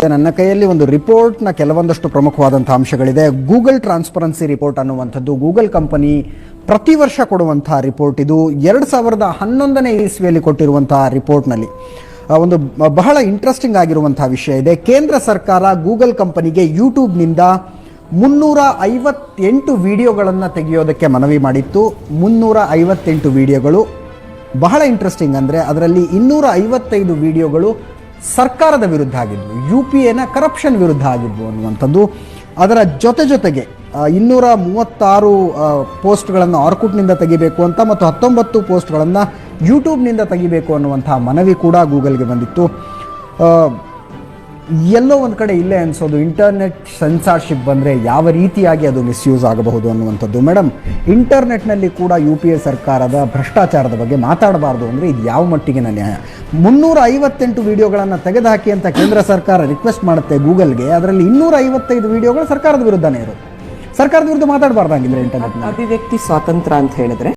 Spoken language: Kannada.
ಇದೆ. ನನ್ನ ಕೈಯಲ್ಲಿ ಒಂದು ರಿಪೋರ್ಟ್ನ ಕೆಲವೊಂದಷ್ಟು ಪ್ರಮುಖವಾದಂಥ ಅಂಶಗಳಿದೆ. ಗೂಗಲ್ ಟ್ರಾನ್ಸ್ಪರೆನ್ಸಿ ರಿಪೋರ್ಟ್ ಅನ್ನುವಂಥದ್ದು ಗೂಗಲ್ ಕಂಪನಿ ಪ್ರತಿ ವರ್ಷ ಕೊಡುವಂತಹ ರಿಪೋರ್ಟ್ ಇದು. ಎರಡು ಸಾವಿರದ ಹನ್ನೊಂದನೇ ಇಸ್ವಿಯಲ್ಲಿ ಕೊಟ್ಟಿರುವಂತಹ ರಿಪೋರ್ಟ್ನಲ್ಲಿ. ಒಂದು ಬಹಳ ಇಂಟ್ರೆಸ್ಟಿಂಗ್ ಆಗಿರುವಂತಹ ವಿಷಯ ಇದೆ. ಕೇಂದ್ರ ಸರ್ಕಾರ ಗೂಗಲ್ ಕಂಪನಿಗೆ ಯೂಟ್ಯೂಬ್ನಿಂದ ಮುನ್ನೂರ ಐವತ್ತೆಂಟು ವಿಡಿಯೋಗಳನ್ನು ತೆಗೆಯೋದಕ್ಕೆ ಮನವಿ ಮಾಡಿತ್ತು. ಮುನ್ನೂರ ಐವತ್ತೆಂಟು ವಿಡಿಯೋಗಳು ಬಹಳ ಇಂಟ್ರೆಸ್ಟಿಂಗ್ ಅಂದರೆ ಅದರಲ್ಲಿ ಇನ್ನೂರ ಐವತ್ತೈದು ವಿಡಿಯೋಗಳು ಸರ್ಕಾರದ ವಿರುದ್ಧ ಆಗಿದ್ವು, ಯು ಪಿ ಎನ ಕರಪ್ಷನ್ ವಿರುದ್ಧ ಆಗಿದ್ವು ಅನ್ನುವಂಥದ್ದು. ಅದರ ಜೊತೆ ಜೊತೆಗೆ ಇನ್ನೂರ ಮೂವತ್ತಾರು ಪೋಸ್ಟ್ಗಳನ್ನು ಆರ್ಕುಟ್ನಿಂದ ತೆಗಿಬೇಕು ಅಂತ ಮತ್ತು ಹತ್ತೊಂಬತ್ತು ಪೋಸ್ಟ್ಗಳನ್ನು ಯೂಟ್ಯೂಬ್ನಿಂದ ತೆಗಿಬೇಕು ಅನ್ನುವಂಥ ಮನವಿ ಕೂಡ ಗೂಗಲ್ಗೆ ಬಂದಿತ್ತು. ಎಲ್ಲೋ ಒಂದು ಕಡೆ ಇಲ್ಲೇ ಅನಿಸೋದು, ಇಂಟರ್ನೆಟ್ ಸೆನ್ಸಾರ್ಶಿಪ್ ಬಂದರೆ ಯಾವ ರೀತಿಯಾಗಿ ಅದು ಮಿಸ್ಯೂಸ್ ಆಗಬಹುದು ಅನ್ನುವಂಥದ್ದು. ಮೇಡಮ್ ಇಂಟರ್ನೆಟ್ನಲ್ಲಿ ಕೂಡ ಯು ಪಿ ಎ ಸರ್ಕಾರದ ಭ್ರಷ್ಟಾಚಾರದ ಬಗ್ಗೆ ಮಾತಾಡಬಾರ್ದು ಅಂದರೆ ಇದು ಯಾವ ಮಟ್ಟಿಗಿನ ನ್ಯಾಯ? ಮುನ್ನೂರ ಐವತ್ತೆಂಟು ವಿಡಿಯೋಗಳನ್ನು ತೆಗೆದುಹಾಕಿ ಅಂತ ಕೇಂದ್ರ ಸರ್ಕಾರ ರಿಕ್ವೆಸ್ಟ್ ಮಾಡುತ್ತೆ ಗೂಗಲ್ಗೆ. ಅದರಲ್ಲಿ ಇನ್ನೂರ ಐವತ್ತೈದು ವಿಡಿಯೋಗಳು ಸರ್ಕಾರದ ವಿರುದ್ಧನೇ ಇರೋದು. ಸರ್ಕಾರದ ವಿರುದ್ಧ ಮಾತಾಡಬಾರ್ದಾಗಿದ್ರೆ ಇಂಟರ್ನೆಟ್ ಅಭಿವ್ಯಕ್ತಿ ಸ್ವಾತಂತ್ರ್ಯ ಅಂತ ಹೇಳಿದ್ರೆ